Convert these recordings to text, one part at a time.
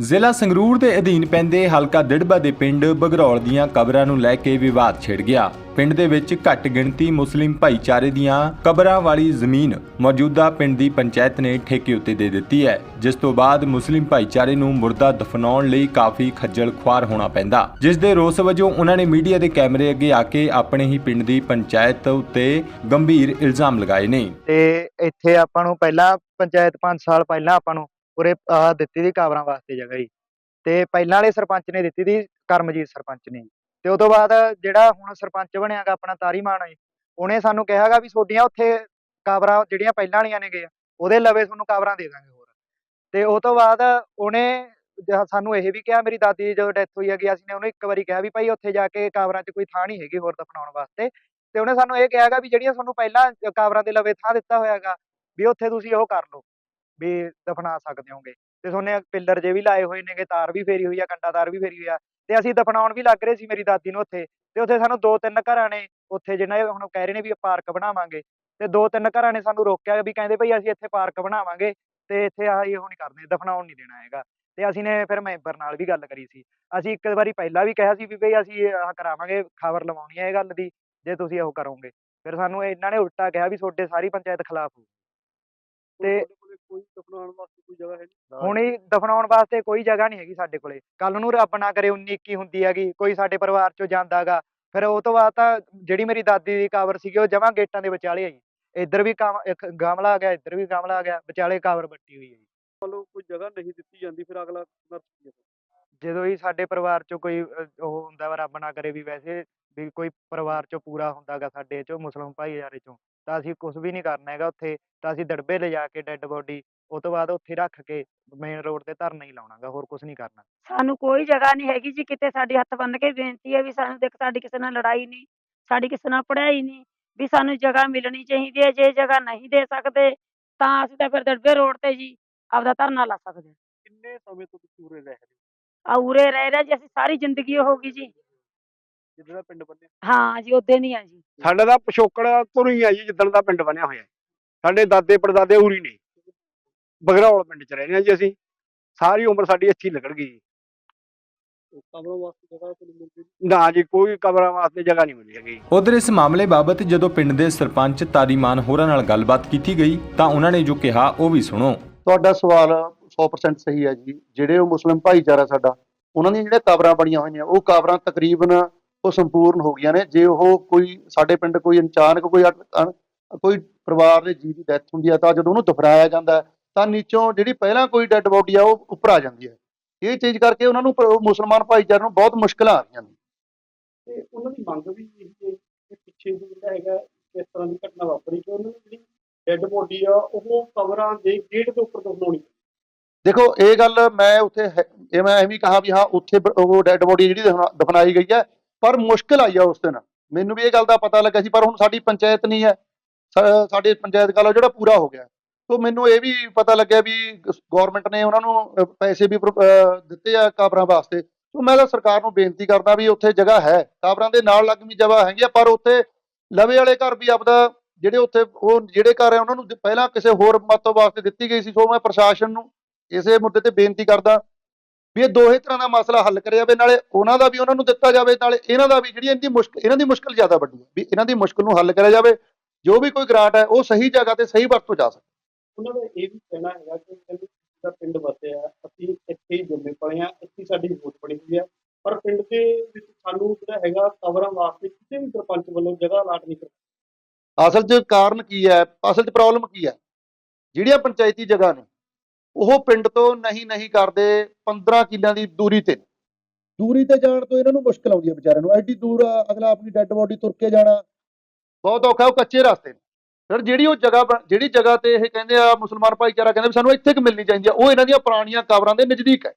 ਜ਼ਿਲ੍ਹਾ ਸੰਗਰੂਰ ਦੇ ਅਧੀਨ ਪੈਂਦੇ ਹਲਕਾ ਦਿੜਬਾ ਦੇ ਪਿੰਡ ਬਗਰੌਲ ਦੀਆਂ ਕਬਰਾਂ ਨੂੰ ਲੈ ਕੇ ਵਿਵਾਦ ਛਿੜ ਗਿਆ। ਪਿੰਡ ਦੇ ਵਿੱਚ ਘੱਟ ਗਿਣਤੀ ਮੁਸਲਿਮ ਭਾਈਚਾਰੇ ਦੀਆਂ ਕਬਰਾਂ ਵਾਲੀ ਜ਼ਮੀਨ ਮੌਜੂਦਾ ਪਿੰਡ ਦੀ ਪੰਚਾਇਤ ਨੇ ਠੇਕੇ ਉੱਤੇ ਦੇ ਦਿੱਤੀ ਹੈ, ਜਿਸ ਤੋਂ ਬਾਅਦ ਮੁਸਲਿਮ ਭਾਈਚਾਰੇ ਨੂੰ ਮੁਰਦਾ ਦਫਨਾਉਣ ਲਈ ਕਾਫੀ ਖੱਜਲ ਖੁਆਰ ਹੋਣਾ ਪੈਂਦਾ। ਜਿਸ ਦੇ ਰੋਸ ਵਜੋਂ ਉਹਨਾਂ ਨੇ ਮੀਡੀਆ ਦੇ ਕੈਮਰੇ ਅੱਗੇ ਆ ਕੇ ਆਪਣੇ ਹੀ ਪਿੰਡ ਦੀ ਪੰਚਾਇਤ ਉੱਤੇ ਗੰਭੀਰ ਇਲਜ਼ਾਮ ਲਗਾਏ ਨੇ। ਤੇ ਇੱਥੇ ਆਪਾਂ ਨੂੰ ਪਹਿਲਾਂ ਪੰਚਾਇਤ 5 ਸਾਲ ਪਹਿਲਾਂ ਆਪਾਂ ਨੂੰ ਉਰੇ ਆਹ ਦਿੱਤੀ ਦੀ ਕਾਬਰਾਂ ਵਾਸਤੇ ਜਗ੍ਹਾ ਜੀ। ਤੇ ਪਹਿਲਾਂ ਵਾਲੇ ਸਰਪੰਚ ਨੇ ਦਿੱਤੀ ਦੀ ਕਰਮਜੀਤ ਸਰਪੰਚ ਨੇ। ਤੇ ਉਸ ਤੋਂ ਬਾਅਦ ਜਿਹੜਾ ਹੁਣ ਸਰਪੰਚ ਬਣਿਆਗਾ ਆਪਣਾ ਤਾਰੀ ਮਾਨ ਜੀ ਉਹਨੇ ਸਾਨੂੰ ਕਿਹਾਗਾ ਵੀ ਤੁਹਾਡੀਆਂ ਉੱਥੇ ਕਾਬਰਾਂ ਜਿਹੜੀਆਂ ਪਹਿਲਾਂ ਵਾਲੀਆਂ ਨੇ ਨੇਗੇ ਉਹਦੇ ਲਵੇ ਤੁਹਾਨੂੰ ਕਾਬਰਾਂ ਦੇ ਦਾਂਗੇ ਹੋਰ। ਤੇ ਉਹ ਤੋਂ ਬਾਅਦ ਉਹਨੇ ਸਾਨੂੰ ਇਹ ਵੀ ਕਿਹਾ ਮੇਰੀ ਦਾਦੀ ਦੀ ਜਦੋਂ ਡੈਥ ਹੋਈ ਹੈਗੀ ਅਸੀਂ ਨੇ ਉਹਨੂੰ ਇੱਕ ਵਾਰੀ ਕਿਹਾ ਵੀ ਭਾਈ ਉੱਥੇ ਜਾ ਕੇ ਕਾਬਰਾਂ 'ਚ ਕੋਈ ਥਾਂ ਨਹੀਂ ਹੈਗੀ ਹੋਰ ਦਫਨਾਉਣ ਵਾਸਤੇ। ਤੇ ਉਹਨੇ ਸਾਨੂੰ ਇਹ ਕਿਹਾਗਾ ਵੀ ਜਿਹੜੀਆਂ ਤੁਹਾਨੂੰ ਪਹਿਲਾਂ ਅ, ਕਾਬਰਾਂ ਦੇ ਲਵੇ ਥਾਂ ਦਿੱਤਾ ਹੋਇਆਗਾ ਵੀ ਉੱਥੇ ਤੁਸੀਂ ਉਹ ਕਰ ਲਓ। ਵੀ ਦਫਨਾ ਸਕਦੇ ਹੋਗੇ। ਤੇ ਤੁਹਾਨੇ ਪਿੱਲਰ ਜੇ ਵੀ ਲਾਏ ਹੋਏ ਨੇਗੇ ਤਾਰ ਵੀ ਫੇਰੀ ਹੋਈ ਆ ਕੰਡਾ ਤਾਰ ਵੀ ਫੇਰੀ ਹੋਈ ਆ। ਤੇ ਅਸੀਂ ਦਫਨਾਉਣ ਵੀ ਲੱਗ ਰਹੇ ਸੀ ਮੇਰੀ ਦਾਦੀ ਨੂੰ ਉੱਥੇ। ਤੇ ਉੱਥੇ ਸਾਨੂੰ ਦੋ ਤਿੰਨ ਘਰਾਂ ਨੇ ਉੱਥੇ ਜਿਹਨਾਂ ਇਹ ਹੁਣ ਕਹਿ ਰਹੇ ਨੇ ਵੀ ਪਾਰਕ ਬਣਾਵਾਂਗੇ। ਤੇ ਦੋ ਤਿੰਨ ਘਰਾਂ ਨੇ ਸਾਨੂੰ ਰੋਕਿਆ ਵੀ ਕਹਿੰਦੇ ਭਈ ਅਸੀਂ ਇੱਥੇ ਪਾਰਕ ਬਣਾਵਾਂਗੇ ਤੇ ਇੱਥੇ ਆਹ ਇਹ ਨਹੀਂ ਕਰਨੇ ਦਫਨਾਉਣ ਨਹੀਂ ਦੇਣਾ ਹੈਗਾ। ਤੇ ਅਸੀਂ ਨੇ ਫਿਰ ਮੈਂਬਰ ਨਾਲ ਵੀ ਗੱਲ ਕਰੀ ਸੀ। ਅਸੀਂ ਇੱਕ ਵਾਰੀ ਪਹਿਲਾਂ ਵੀ ਕਿਹਾ ਸੀ ਵੀ ਭਈ ਅਸੀਂ ਆਹ ਕਰਾਵਾਂਗੇ ਖਬਰ ਲਵਾਉਣੀ ਹੈ ਇਹ ਗੱਲ ਦੀ ਜੇ ਤੁਸੀਂ ਉਹ ਕਰੋਗੇ। ਫਿਰ ਸਾਨੂੰ ਇਹਨਾਂ ਨੇ ਉਲਟਾ ਕਿਹਾ ਵੀ ਤੁਹਾਡੇ ਸਾਰੀ ਪੰਚਾਇਤ ਖਿਲਾਫ ਹੋ ਤੇ ਕੋਈ ਦਫਨਾਉਣ ਵਾਸਤੇ ਕੋਈ ਜਗ੍ਹਾ ਹੈ ਨਹੀਂ ਹੁਣ ਹੀ ਦਫਨਾਉਣ ਵਾਸਤੇ ਕੋਈ ਜਗ੍ਹਾ ਨਹੀਂ ਹੈਗੀ ਸਾਡੇ ਕੋਲੇ। ਕੱਲ ਨੂੰ ਰੱਬ ਨਾ ਕਰੇ 19 21 ਹੁੰਦੀ ਹੈਗੀ ਕੋਈ ਸਾਡੇ ਪਰਿਵਾਰ ਚੋਂ ਜਾਂਦਾਗਾ ਫਿਰ ਉਹ ਤੋਂ ਬਾਅਦ ਤਾਂ ਜਿਹੜੀ ਮੇਰੀ ਦਾਦੀ ਦੀ ਕਬਰ ਸੀਗੀ ਉਹ ਜਮਾਂ ਗੇਟਾਂ ਦੇ ਵਿਚਾਲੇ ਆ ਜੀ ਇੱਧਰ ਵੀ ਕਾਮ- ਇੱਕ ਗਮਲਾ ਆ ਗਿਆ ਇੱਧਰ ਵੀ ਗਮਲਾ ਆ ਗਿਆ ਵਿਚਾਲੇ ਕਬਰ ਬੱਟੀ ਹੋਈ ਹੈ ਜੀ ਮਤਲਬ ਕੋਈ ਜਗ੍ਹਾ ਨਹੀਂ ਦਿੱਤੀ ਜਾਂਦੀ ਫਿਰ ਅਗਲਾ ਜਦੋਂ ਹੀ ਸਾਡੇ ਪਰਿਵਾਰ ਚੋਂ ਕੋਈ ਉਹ ਹੁੰਦਾ ਵਾ ਰੱਬ ਨਾ ਕਰੇ ਵੀ ਵੈਸੇ ਵੀ ਕੋਈ ਪਰਿਵਾਰ ਚੋਂ ਪੂਰਾ ਹੁੰਦਾਗਾ ਸਾਡੇ ਚੋਂ ਮੁਸਲਿਮ ਭਾਈਚਾਰੇ ਚੋਂ ਤਾਂ ਅਸੀਂ ਕੁਝ ਵੀ ਨਹੀਂ ਕਰਨਾ ਹੈਗਾ ਉੱਥੇ ਤਾਂ ਅਸੀਂ ਦੜਬੇ ਲਿਜਾ ਕੇ ਡੈੱਡ ਬੋਡੀ ਉਹ ਤੋਂ ਬਾਅਦ ਉੱਥੇ ਰੱਖ ਕੇ ਮੇਨ ਰੋਡ ਤੇ ਧਰਨਾ ਹੀ ਲਾਉਣਾਗਾ ਹੋਰ ਕੁਝ ਨਹੀਂ ਕਰਨਾ। ਸਾਨੂੰ ਕੋਈ ਜਗ੍ਹਾ ਨਹੀਂ ਹੈਗੀ ਜੀ ਕਿਤੇ ਸਾਡੇ ਹੱਥ ਬੰਨ ਕੇ ਬੇਨਤੀ ਹੈ ਵੀ ਸਾਨੂੰ ਦੇਖ ਸਾਡੀ ਕਿਸੇ ਨਾਲ ਲੜਾਈ ਨਹੀਂ ਸਾਡੀ ਕਿਸੇ ਨਾਲ ਪੜ੍ਹਾਈ ਨਹੀਂ ਵੀ ਸਾਨੂੰ ਜਗ੍ਹਾ ਮਿਲਣੀ ਚਾਹੀਦੀ ਹੈ ਜੇ ਜਗ੍ਹਾ ਨਹੀਂ ਦੇ ਸਕਦੇ ਤਾਂ ਅਸੀਂ ਤਾਂ ਫਿਰ ਦੜਬੇ ਰੋਡ ਤੇ ਜੀ ਆਪਦਾ ਧਰਨਾ ਲਾ ਸਕਦੇ ਕਿੰਨੇ ਸਮੇਂ ਤੋਂ ਤੁਸੀਂ ਉਰੇ ਰਹਿ ਰਹੇ ਹੋ? ਆ ਉਰੇ ਰਹਿ ਰਹੇ ਜੀ ਅਸੀਂ ਸਾਰੀ ਜ਼ਿੰਦਗੀ ਹੋ ਗਈ ਜੀ। ਜਿੱਦਾਂ ਦਾ ਪਿੰਡ ਬੰਨਿਆ ਹਾਂ ਜੀ ਉਦੋਂ ਨਹੀਂ ਆ ਜੀ। ਸਾਡਾ ਤਾਂ ਪਿਛੋਕੜ ਤੋਂ ਹੀ ਆ ਜੀ ਜਿੱਦਣ ਦਾ ਪਿੰਡ ਬਣਿਆ ਹੋਇਆ। ਹੈ। ਸਾਡੇ ਦਾਦੇ ਪੜਦਾਦੇ ਉਰੀ ਨੇ। ਬਗਰੌਲ ਪਿੰਡ ਚ ਰਹਿੰਦੇ ਹਾਂ ਜੀ ਅਸੀਂ। ਸਾਰੀ ਉਮਰ ਸਾਡੀ ਇੱਥੇ ਹੀ ਨਿਕਲ ਗਈ ਜੀ। ਕਬਰਾਂ ਵਾਸਤੇ ਜਗ੍ਹਾ ਤੁਹਾਨੂੰ ਮਿਲ ਗਈ ਨਾ ਜੀ ਕੋਈ ਕਬਰਾਂ ਵਾਸਤੇ ਜਗ੍ਹਾ ਨਹੀਂ ਮਿਲੀ ਹੈਗੀ। ਉਧਰ ਇਸ ਮਾਮਲੇ ਬਾਬਤ ਜਦੋਂ ਪਿੰਡ ਦੇ ਸਰਪੰਚ ਤਾਰੀਮਾਨ ਹੋਰਾਂ ਨਾਲ ਗੱਲਬਾਤ ਕੀਤੀ ਗਈ ਤਾਂ ਉਹਨਾਂ ਨੇ ਜੋ ਕਿਹਾ ਉਹ ਵੀ ਸੁਣੋ। ਤੁਹਾਡਾ ਸਵਾਲ 100% ਸਹੀ ਹੈ ਜੀ। ਜਿਹੜੇ ਉਹ ਮੁਸਲਿਮ ਭਾਈਚਾਰਾ ਸਾਡਾ ਉਹਨਾਂ ਦੀਆਂ ਜਿਹੜੇ ਕਬਰਾਂ ਬਣੀਆਂ ਹੋਈਆਂ ਉਹ ਕਬਰਾਂ ਤਕਰੀਬਨ ਉਹ ਸੰਪੂਰਨ ਹੋ ਗਈਆਂ ਨੇ। ਜੇ ਉਹ ਕੋਈ ਸਾਡੇ ਪਿੰਡ ਕੋਈ ਅਚਾਨਕ ਕੋਈ ਕੋਈ ਪਰਿਵਾਰ ਦੇ ਜੀਅ ਦੀ ਡੈਥ ਹੁੰਦੀ ਹੈ ਤਾਂ ਜਦੋਂ ਉਹਨੂੰ ਦਫਨਾਇਆ ਜਾਂਦਾ ਤਾਂ ਨੀਚੋਂ ਜਿਹੜੀ ਪਹਿਲਾਂ ਕੋਈ ਡੈੱਡ ਬੋਡੀ ਆ ਉਹ ਉੱਪਰ ਆ ਜਾਂਦੀ ਹੈ। ਇਹ ਚੀਜ਼ ਕਰਕੇ ਉਹਨਾਂ ਨੂੰ ਮੁਸਲਮਾਨ ਭਾਈਚਾਰੇ ਨੂੰ ਬਹੁਤ ਮੁਸ਼ਕਲਾਂ ਆ ਰਹੀਆਂ ਨੇ। ਤੇ ਉਹਨਾਂ ਦੀ ਮੰਗ ਵੀ ਇਹੀ ਪਿੱਛੇ ਜਿਹੜਾ ਹੈਗਾ ਇਸ ਤਰ੍ਹਾਂ ਦੀ ਘਟਨਾ ਵਾਪਰੀ ਕਿ ਉਹਨਾਂ ਦੀ ਜਿਹੜੀ ਡੈੱਡ ਬੋਡੀ ਆ ਉਹ ਕਬਰਾਂ ਦੇ ਗੇਟ ਦੇ ਉੱਪਰ ਦਫਨਾਉਣੀ ਦੇਖੋ ਇਹ ਗੱਲ ਮੈਂ ਉੱਥੇ ਇਹ ਮੈਂ ਐਵੇਂ ਕਹਾ ਵੀ ਹਾਂ ਉੱਥੇ ਉਹ ਡੈੱਡ ਬੋਡੀ ਜਿਹੜੀ ਦਫਨਾ- ਦਫਨਾਈ ਗਈ ਹੈ ਪਰ ਮੁਸ਼ਕਲ ਆਈ ਆ ਉਸ ਦਿਨ। ਮੈਨੂੰ ਵੀ ਇਹ ਗੱਲ ਦਾ ਪਤਾ ਲੱਗਾ ਸੀ, ਪਰ ਹੁਣ ਸਾਡੀ ਪੰਚਾਇਤ ਨਹੀਂ ਹੈ। ਸਾ- ਸਾਡੇ ਪੰਚਾਇਤ ਕਾਲ ਜਿਹੜਾ ਪੂਰਾ ਹੋ ਗਿਆ। ਤੋਂ ਮੈਨੂੰ ਇਹ ਵੀ ਪਤਾ ਲੱਗਿਆ ਵੀ ਗਵਰਨਮੈਂਟ ਨੇ ਉਹਨਾਂ ਨੂੰ ਪੈਸੇ ਵੀ ਪ੍ਰੋ- ਦਿੱਤੇ ਆ ਕਾਬਰਾਂ ਵਾਸਤੇ। ਤੋਂ ਮੈਂ ਤਾਂ ਸਰਕਾਰ ਨੂੰ ਬੇਨਤੀ ਕਰਦਾ ਵੀ ਉੱਥੇ ਜਗ੍ਹਾ ਹੈ। ਕਾਬਰਾਂ ਦੇ ਨਾਲ ਲੱਗਵੀਂ ਜਗ੍ਹਾ ਹੈਗੀ ਆ, ਪਰ ਉੱਥੇ ਲਵੇ ਵਾਲੇ ਘਰ ਵੀ ਆਪਦਾ ਜਿਹੜੇ ਉੱਥੇ, ਉਹ ਜਿਹੜੇ ਘਰ ਹੈ ਉਹਨਾਂ ਨੂੰ ਪਹਿਲਾਂ ਕਿਸੇ ਹੋਰ ਮਤਲਬ ਵਾਸਤੇ ਦਿੱਤੀ ਗਈ ਸੀ। ਸੋ ਮੈਂ ਪ੍ਰਸ਼ਾਸਨ ਨੂੰ ਇਸੇ ਮੁੱਦੇ ਤੇ ਬੇਨਤੀ ਕਰਦਾ ਵੀ ਇਹ ਦੋਹੇ ਤਰ੍ਹਾਂ ਦਾ ਮਸਲਾ ਹੱਲ ਕਰਿਆ ਜਾਵੇ ਨਾਲੇ ਉਹਨਾਂ ਦਾ ਵੀ ਉਹਨਾਂ ਨੂੰ ਦਿੱਤਾ ਜਾਵੇ ਨਾਲੇ ਇਹਨਾਂ ਦਾ ਵੀ ਜਿਹੜੀ ਇਹਨਾਂ ਦੀ ਮੁਸ਼ਕਲ ਇਹਨਾਂ ਦੀ ਮੁਸ਼ਕਲ ਜ਼ਿਆਦਾ ਵੱਡੀ ਹੈ ਵੀ ਇਹਨਾਂ ਦੀ ਮੁਸ਼ਕਲ ਨੂੰ ਹੱਲ ਕਰਿਆ ਜਾਵੇ ਜੋ ਵੀ ਕੋਈ ਗ੍ਰਾਂਟ ਹੈ ਉਹ ਸਹੀ ਜਗ੍ਹਾ ਤੇ ਸਹੀ ਵਰਤੋਂ ਜਾ ਸਕੇ। ਉਹਨਾਂ ਦਾ ਇਹ ਵੀ ਕਹਿਣਾ ਹੈਗਾ ਕਿ ਕਹਿੰਦੇ ਜਿਹੜਾ ਪਿੰਡ ਵਸਿਆ ਅਸੀਂ ਇੱਥੇ ਹੀ ਜੰਮੇ ਪਲੇ ਆ ਇੱਥੇ ਸਾਡੀ ਵੋਟ ਬਣੀ ਹੋਈ ਹੈ। ਪਰ ਪਿੰਡ ਦੇ ਵਿੱਚ ਸਾਨੂੰ ਜਿਹੜਾ ਹੈਗਾ ਕਬਰਾਂ ਵਾਸਤੇ ਕਿਸੇ ਵੀ ਸਰਪੰਚ ਵੱਲੋਂ ਜਗ੍ਹਾ ਅਲਾਟ ਨਹੀਂ ਕੀਤੀ ਅਸਲ 'ਚ ਕਾਰਨ ਕੀ ਹੈ ਅਸਲ 'ਚ ਪ੍ਰੋਬਲਮ ਕੀ ਹੈ? ਜਿਹੜੀਆਂ ਪੰਚਾਇਤੀ ਜਗ੍ਹਾ ਨੇ ਉਹ ਪਿੰਡ ਤੋਂ ਨਹੀਂ ਨਹੀਂ ਕਰਦੇ 15 ਕਿੱਲਿਆਂ ਦੀ ਦੂਰੀ ਤੇ। ਦੂਰੀ ਤੇ ਜਾਣ ਤੋਂ ਇਹਨਾਂ ਨੂੰ ਮੁਸ਼ਕਲ ਆਉਂਦੀ ਹੈ ਵਿਚਾਰਿਆਂ ਨੂੰ। ਐਡੀ ਦੂਰ ਅਗਲਾ ਆਪਣੀ ਡੈੱਡ ਬੋਡੀ ਤੁਰ ਕੇ ਜਾਣਾ। ਬਹੁਤ ਔਖਾ ਉਹ ਕੱਚੇ ਰਸਤੇ ਨੇ। ਫਿਰ ਜਿਹੜੀ ਉਹ ਜਗ੍ਹਾ ਜਿਹੜੀ ਜਗ੍ਹਾ ਤੇ ਇਹ ਕਹਿੰਦੇ ਆ ਮੁਸਲਮਾਨ ਭਾਈਚਾਰਾ ਕਹਿੰਦੇ ਸਾਨੂੰ ਇੱਥੇ ਕਿ ਮਿਲਣੀ ਚਾਹੀਦੀ ਆ ਉਹ ਇਹਨਾਂ ਦੀਆਂ ਪੁਰਾਣੀਆਂ ਕਬਰਾਂ ਦੇ ਨਜ਼ਦੀਕ ਹੈ।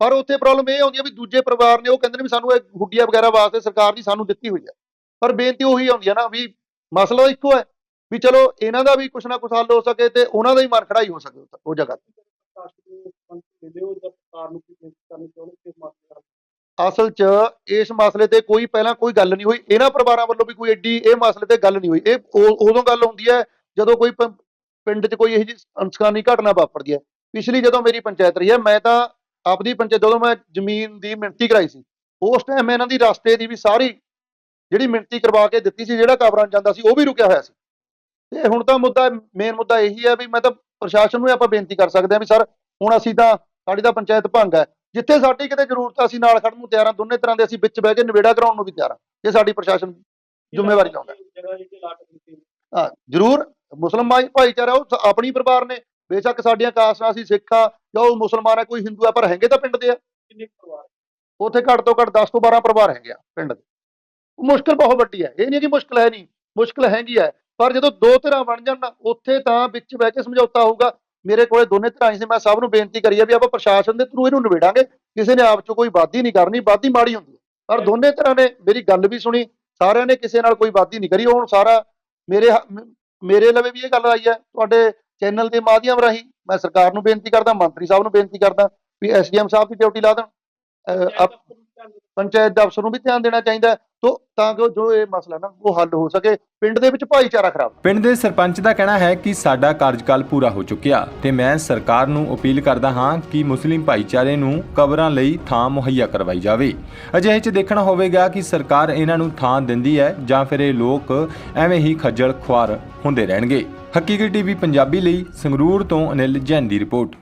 ਪਰ ਉੱਥੇ ਪ੍ਰੋਬਲਮ ਇਹ ਆਉਂਦੀ ਆ ਵੀ ਦੂਜੇ ਪਰਿਵਾਰ ਨੇ ਉਹ ਕਹਿੰਦੇ ਨੇ ਵੀ ਸਾਨੂੰ ਇਹ ਹੁੱਡੀਆਂ ਵਗੈਰਾ ਵਾਸਤੇ ਸਰਕਾਰ ਦੀ ਸਾਨੂੰ ਦਿੱਤੀ ਹੋਈ ਹੈ। ਪਰ ਬੇਨਤੀ ਉਹੀ ਆਉਂਦੀ ਆ ਨਾ ਵੀ ਮਸਲਾ ਇੱਕੋ ਹੈ ਵੀ ਚਲੋ ਇਹਨਾਂ ਦਾ ਵੀ ਕੁਛ ਨਾ ਕੁਛ ਹੱਲ ਹੋ ਸਕੇ ਤੇ ਉਹਨਾਂ ਦਾ ਹੀ ਮਨ ਖੜਾਈ ਹੋ ਸਕੇ ਉਹ- ਉਹ ਜਗ੍ਹਾ ਤੇ। ਅਸਲ 'ਚ ਇਸ ਮਸਲੇ ਤੇ ਕੋਈ ਪਹਿਲਾਂ ਕੋਈ ਗੱਲ ਨਹੀਂ ਹੋਈ। ਇਹਨਾਂ ਪਰਿਵਾਰਾਂ ਵੱਲੋਂ ਵੀ ਕੋਈ ਐਡੀ ਇਹ ਮਸਲੇ ਤੇ ਗੱਲ ਨਹੀਂ ਹੋਈ। ਇਹ ਉਦੋਂ ਗੱਲ ਹੁੰਦੀ ਹੈ ਜਦੋਂ ਕੋਈ ਪਿੰਡ 'ਚ ਕੋਈ ਇਹੋ ਜਿਹੀ ਅਨਸਕਾਨੀ ਘਟਨਾ ਵਾਪਰਦੀ ਹੈ। ਪਿਛਲੀ ਜਦੋਂ ਮੇਰੀ ਪੰਚਾਇਤ ਰਹੀ ਹੈ, ਮੈਂ ਤਾਂ ਆਪਦੀ ਪੰਚਾਇਤ ਜਦੋਂ ਮੈਂ ਜ਼ਮੀਨ ਦੀ ਮਿਣਤੀ ਕਰਾਈ ਸੀ, ਉਸ ਟਾਈਮ ਮੈਂ ਇਹਨਾਂ ਦੀ ਰਸਤੇ ਦੀ ਵੀ ਸਾਰੀ ਜਿਹੜੀ ਮਿਣਤੀ ਕਰਵਾ ਕੇ ਦਿੱਤੀ ਸੀ, ਜਿਹੜਾ ਕਬਰਾਂ ਜਾਂਦਾ ਸੀ, ਉਹ ਵੀ ਰੁਕਿਆ ਹੋਇਆ ਸੀ। ਤੇ ਹੁਣ ਤਾਂ ਮੁੱਦਾ ਮੇਨ ਮੁੱਦਾ ਇਹੀ ਹੈ ਵੀ ਮੈਂ ਤਾਂ ਪ੍ਰਸ਼ਾਸਨ ਨੂੰ ਆਪਾਂ ਬੇਨਤੀ ਕਰ ਸਕਦੇ ਹਾਂ ਵੀ ਸਰ ਹੁਣ ਅਸੀਂ ਤਾਂ ਸਾਡੀ ਤਾਂ ਪੰਚਾਇਤ ਭੰਗ ਹੈ। ਜਿੱਥੇ ਸਾਡੀ ਕਿਤੇ ਜ਼ਰੂਰਤ ਆ ਅਸੀਂ ਨਾਲ ਖੜਨ ਨੂੰ ਤਿਆਰ ਹਾਂ ਦੋਨੇ ਤਰ੍ਹਾਂ ਦੇ ਅਸੀਂ ਵਿੱਚ ਬਹਿ ਕੇ ਨਿਬੇੜਾ ਕਰਾਉਣ ਨੂੰ ਵੀ ਤਿਆਰ ਹਾਂ। ਇਹ ਸਾਡੀ ਪ੍ਰਸ਼ਾਸਨ ਜ਼ਿੰਮੇਵਾਰੀ ਦਿੱਤੀ ਹਾਂ। ਜ਼ਰੂਰ। ਮੁਸਲਮਾਨ ਭਾਈ- ਭਾਈਚਾਰਾ ਉਹ ਆਪਣੀ ਪਰਿਵਾਰ ਨੇ। ਬੇਸ਼ੱਕ ਸਾਡੀਆਂ ਕਾਸਟਾਂ ਅਸੀਂ ਸਿੱਖ ਆ ਜਾਂ ਉਹ ਮੁਸਲਮਾਨ ਹੈ ਕੋਈ ਹਿੰਦੂ ਹੈ ਪਰ ਹੈਗੇ ਤਾਂ ਪਿੰਡ ਦੇ ਆ। ਕਿੰਨੇ ਪਰਿਵਾਰ? ਉੱਥੇ ਘੱਟ ਤੋਂ ਘੱਟ 10 ਤੋਂ 12 ਪਰਿਵਾਰ ਹੈਗੇ ਆ ਪਿੰਡ ਦੇ। ਮੁਸ਼ਕਲ ਬਹੁਤ ਵੱਡੀ ਹੈ। ਇਹ ਨਹੀਂ ਕਿ ਮੁਸ਼ਕਲ ਹੈ ਨਹੀਂ। ਮੁਸ਼ਕਲ ਹੈਗੀ ਹੈ। ਪਰ ਜਦੋਂ ਦੋ ਧਿਰਾਂ ਬਣ ਜਾਣ ਨਾ ਉੱਥੇ ਤਾਂ ਵਿੱਚ ਬਹਿ ਕੇ ਸਮਝੌਤਾ ਹੋਊਗਾ। ਮੇਰੇ ਕੋਲੇ ਦੋਨੇ ਧਿਰਾਂ ਹੀ ਸੀ ਮੈਂ ਸਭ ਨੂੰ ਬੇਨਤੀ ਕਰੀ ਹੈ ਵੀ ਆਪਾਂ ਪ੍ਰਸ਼ਾਸਨ ਦੇ ਥਰੂ ਇਹਨੂੰ ਨਿਬੇੜਾਂਗੇ। ਕਿਸੇ ਨੇ ਆਪ ਚ ਕੋਈ ਵਾਦੀ ਨਹੀਂ ਕਰਨੀ ਵਾਦੀ ਮਾੜੀ ਹੁੰਦੀ ਪਰ ਦੋਨੇ ਧਿਰਾਂ ਨੇ ਮੇਰੀ ਗੱਲ ਵੀ ਸੁਣੀ ਸਾਰਿਆਂ ਨੇ ਕਿਸੇ ਨਾਲ ਕੋਈ ਵਾਦੀ ਨਹੀਂ ਕਰੀ। ਹੁਣ ਸਾਰਾ ਮੇਰੇ ਮੇਰੇ ਲਵੇ ਵੀ ਇਹ ਗੱਲ ਆਈ ਹੈ ਤੁਹਾਡੇ ਚੈਨਲ ਦੇ ਮਾਧਿਅਮ ਰਾਹੀਂ ਮੈਂ ਸਰਕਾਰ ਨੂੰ ਬੇਨਤੀ ਕਰਦਾ ਮੰਤਰੀ ਸਾਹਿਬ ਨੂੰ ਬੇਨਤੀ ਕਰਦਾ ਵੀ ਐਸਡੀਐਮ ਸਾਹਿਬ ਦੀ ਡਿਊਟੀ ਲਾ ਦੇਣ। ਪੰਚਾਇਤ ਦੇ ਅਫਸਰ ਨੂੰ ਵੀ ਧਿਆਨ ਦੇਣਾ ਚਾਹੀਦਾ। ਤੋ ਤਾਂ ਕਿ ਜੋ ਇਹ ਮਸਲਾ ਨਾ ਉਹ ਹੱਲ ਹੋ ਸਕੇ, ਪਿੰਡ ਦੇ ਵਿੱਚ ਭਾਈਚਾਰਾ ਖਰਾਬ। ਪਿੰਡ ਦੇ ਸਰਪੰਚ ਦਾ ਕਹਿਣਾ ਹੈ ਕਿ ਸਾਡਾ ਕਾਰਜਕਾਲ ਪੂਰਾ ਹੋ ਚੁੱਕਿਆ ਤੇ ਮੈਂ ਸਰਕਾਰ ਨੂੰ ਅਪੀਲ ਕਰਦਾ ਹਾਂ ਕਿ ਮੁਸਲਿਮ ਭਾਈਚਾਰੇ ਨੂੰ ਕਬਰਾਂ ਲਈ ਥਾਂ ਮੁਹੱਈਆ ਕਰਵਾਈ ਜਾਵੇ। ਅਜਿਹੇ 'ਚ ਦੇਖਣਾ ਹੋਵੇਗਾ ਕਿ ਸਰਕਾਰ ਇਹਨਾਂ ਨੂੰ ਥਾਂ ਦਿੰਦੀ ਹੈ ਜਾਂ ਫਿਰ ਇਹ ਲੋਕ ਐਵੇਂ ਹੀ ਖੱਜਲ ਖੁਆਰ ਹੁੰਦੇ ਰਹਿਣਗੇ। ਹਕੀਕੀ ਟੀਵੀ ਪੰਜਾਬੀ ਲਈ ਸੰਗਰੂਰ ਤੋਂ ਅਨਿਲ ਜੈਨ ਦੀ ਰਿਪੋਰਟ।